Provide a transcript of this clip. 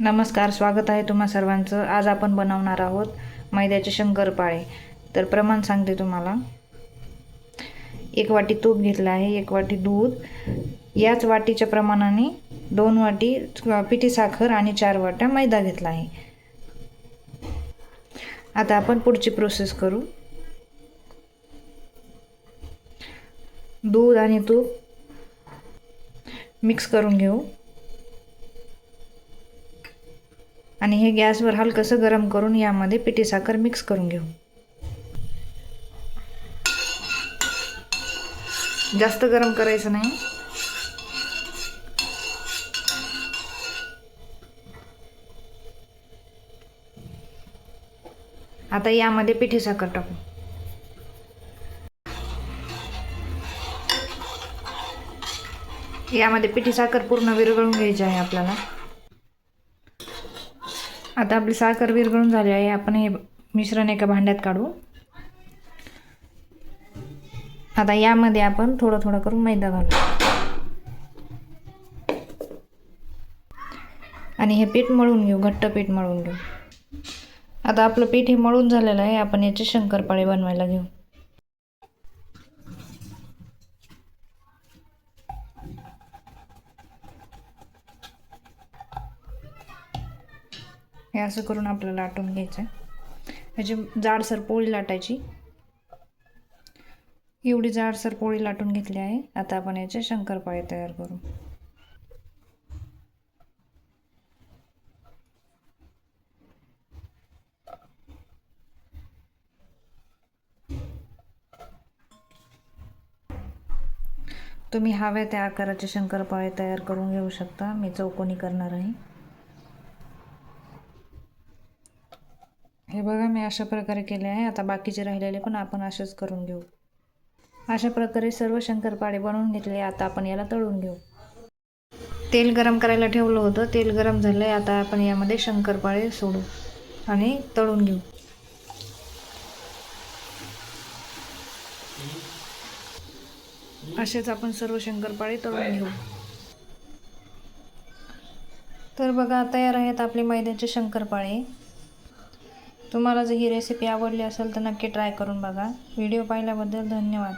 नमस्कार स्वागत आहे तुम्हा सर्वांचं. आज आपण बनवणार आहोत मैद्याचे शंकरपाळे. तर प्रमाण सांगते तुम्हाला. एक वाटी तूप घेतलं आहे एक वाटी दूध. याच वाटीच्या प्रमाणाने दोन वाटी पिठी साखर आणि चार वाट्या मैदा घेतला आहे. आता आपण पुढची प्रोसेस करू. दूध आणि तूप मिक्स करून घेऊ. आणि हे गॅसवर हलकंसं गरम करून यामध्ये पिठी साखर मिक्स करून घेऊ. जास्त गरम करायचं नाही. आता यामध्ये पिठी साखर टाकू. यामध्ये पिठी साखर पूर्ण विरघळून घ्यायची आहे आपल्याला. आता आपली साखर विरघळून झाली आहे. आपण हे मिश्रण एका भांड्यात काढू. आता यामध्ये आपण थोडं थोडं करून मैदा घालू. आणि हे पीठ मळून घेऊ घट्ट पीठ मळून घेऊ. आता आपलं पीठ हे मळून झालेलं आहे. आपण याचे शंकरपाळे बनवायला घेऊ. हे असं करून आपल्याला लाटून घ्यायचं आहे म्हणजे ह्याची जाडसर पोळी लाटायची. एवढी जाडसर पोळी लाटून घेतली आहे. आता आपण याचे शंकरपाळे तयार करू. तुम्ही हव्या त्या आकाराचे शंकरपाळे तयार करून घेऊ शकता. मी चौकोनी करणार आहे. हे बघा मी अशा प्रकारे केले आहे. आता बाकीचे राहिलेले पण आपण असेच करून घेऊ. अशा प्रकारे सर्व शंकरपाळे बनवून घेतले. आता आपण याला तळून घेऊ. तेल गरम करायला ठेवलं होतं. तेल गरम झालं आहे आता आपण यामध्ये शंकरपाळे सोडू आणि तळून घेऊ. असेच आपण सर्व शंकरपाळे तळून घेऊ. तर बघा तयार आहेत आपले मैद्याचे शंकरपाळे. तुम्हाला जर ही रेसिपी आवडली असेल तर नक्की ट्राय करून बघा. व्हिडिओ पाहिल्याबद्दल धन्यवाद.